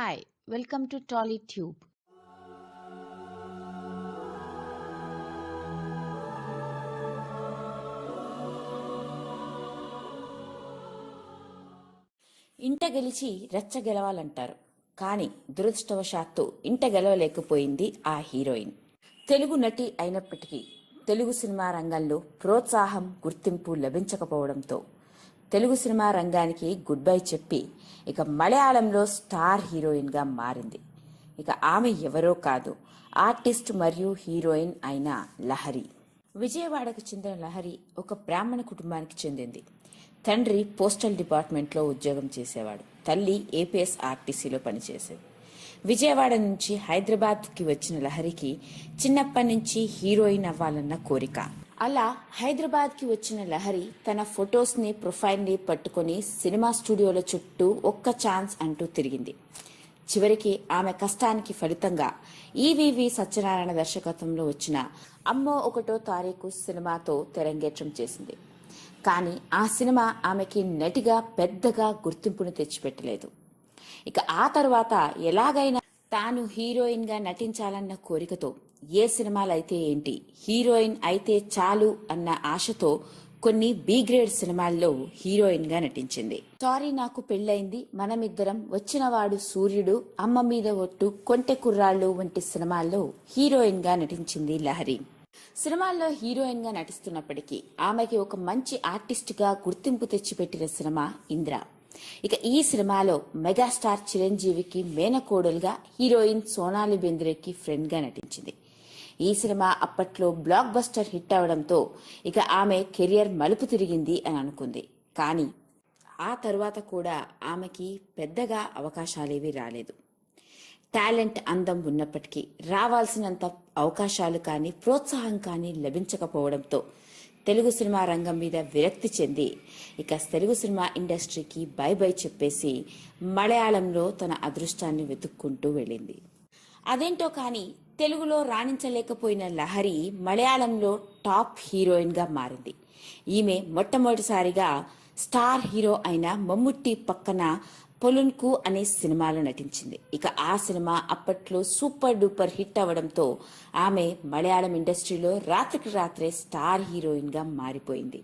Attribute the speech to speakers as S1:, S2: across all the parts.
S1: Hi, welcome to TollyTube.
S2: ఇంట గెలిచి రెచ్చ గెలవాలంటారు కానీ దురదృష్టవశాత్తు ఇంట గెలవలేకపోయింది ఆ హీరోయిన్ తెలుగు నటి అయినప్పటికీ తెలుగు సినిమా రంగంలో ప్రోత్సాహం గుర్తింపు లభించకపోవడంతో తెలుగు సినిమా రంగానికి గుడ్ బై చెప్పి ఇక మలయాళంలో స్టార్ హీరోయిన్గా మారింది. ఇక ఆమె ఎవరో కాదు ఆర్టిస్ట్ మరియు హీరోయిన్ అయిన లహరి. విజయవాడకు చెందిన లహరి ఒక బ్రాహ్మణ కుటుంబానికి చెందింది. తండ్రి పోస్టల్ డిపార్ట్మెంట్లో ఉద్యోగం చేసేవాడు. తల్లి ఏపీఎస్ ఆర్టీసీలో పనిచేసేది. విజయవాడ నుంచి హైదరాబాద్కి వచ్చిన లహరికి చిన్నప్పటి నుంచి హీరోయిన్ అవ్వాలన్న కోరిక. అలా హైదరాబాద్కి వచ్చిన లహరి తన ఫొటోస్ని ప్రొఫైల్ని పట్టుకొని సినిమా స్టూడియోల చుట్టూ ఒక్క ఛాన్స్ అంటూ తిరిగింది. చివరికి ఆమె కష్టానికి ఫలితంగా ఈవీవి సత్యనారాయణ దర్శకత్వంలో వచ్చిన అమ్మో ఒకటో తారీఖు సినిమాతో తెరంగేట్రం చేసింది. కానీ ఆ సినిమా ఆమెకి నటిగా పెద్దగా గుర్తింపును తెచ్చిపెట్టలేదు. ఇక ఆ తర్వాత ఎలాగైనా తాను హీరోయిన్గా నటించాలన్న కోరికతో ఏ సినిమాలైతే ఏంటి హీరోయిన్ అయితే చాలు అన్న ఆశతో కొన్ని బి గ్రేడ్ సినిమాల్లో హీరోయిన్గా నటించింది. సారీ నాకు పెళ్ళైంది మనమిద్దరం వచ్చినవాడు సూర్యుడు అమ్మ మీద ఒట్టు కొంటె కుర్రాళ్ళు వంటి సినిమాల్లో హీరోయిన్గా నటించింది లహరి. సినిమాల్లో హీరోయిన్గా నటిస్తున్నప్పటికీ ఆమెకి ఒక మంచి ఆర్టిస్ట్గా గుర్తింపు తెచ్చిపెట్టిన సినిమా ఇంద్ర. ఇక ఈ సినిమాలో మెగాస్టార్ చిరంజీవికి మేనకోడలుగా హీరోయిన్ సోనాలి బెంద్రేకి ఫ్రెండ్గా నటించింది. ఈ సినిమా అప్పట్లో బ్లాక్ బస్టర్ హిట్ అవడంతో ఇక ఆమె కెరియర్ మలుపు తిరిగింది అని అనుకుంది. కానీ ఆ తరువాత కూడా ఆమెకి పెద్దగా అవకాశాలేవి రాలేదు. టాలెంట్ అందం ఉన్నప్పటికీ రావాల్సినంత అవకాశాలు కానీ ప్రోత్సాహం కానీ లభించకపోవడంతో తెలుగు సినిమా రంగం మీద విరక్తి చెంది. ఇక తెలుగు సినిమా ఇండస్ట్రీకి బై బై చెప్పేసి మలయాళంలో తన అదృష్టాన్ని వెతుక్కుంటూ వెళ్ళింది. అదేంటో కానీ తెలుగులో రాణించలేకపోయిన లహరి మలయాళంలో టాప్ హీరోయిన్గా మారింది. ఈమె మొట్టమొదటిసారిగా స్టార్ హీరో అయిన మమ్ముట్టి పక్కన పొలున్కు అనే సినిమాలో నటించింది. ఇక ఆ సినిమా అప్పట్లో సూపర్ డూపర్ హిట్ అవడంతో ఆమె మలయాళం ఇండస్ట్రీలో రాత్రికి రాత్రే స్టార్ హీరోయిన్గా మారిపోయింది.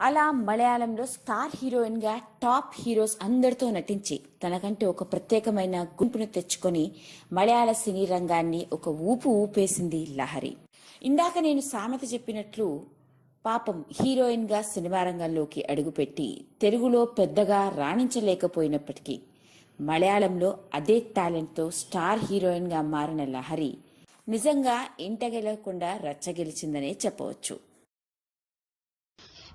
S2: అలా మలయాళంలో స్టార్ హీరోయిన్గా టాప్ హీరోస్ అందరితో నటించి తనకంటే ఒక ప్రత్యేకమైన గుంపును తెచ్చుకొని మలయాళ సినీ రంగాన్ని ఒక ఊపు ఊపేసింది లహరి. ఇందాక నేను సామెత చెప్పినట్లు పాపం హీరోయిన్గా సినిమా రంగంలోకి అడుగుపెట్టి తెలుగులో పెద్దగా రాణించలేకపోయినప్పటికీ మలయాళంలో అదే టాలెంట్తో స్టార్ హీరోయిన్గా మారిన లహరి నిజంగా ఇంటగెలకుండా రచ్చగెలిచిందనే చెప్పవచ్చు.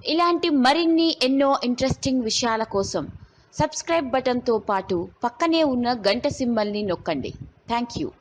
S1: ఇలాంటి మరిన్ని ఎన్నో ఇంట్రెస్టింగ్ విషయాల కోసం సబ్స్క్రైబ్ బటన్తో పాటు పక్కనే ఉన్న గంట సింబల్ని నొక్కండి. Thank you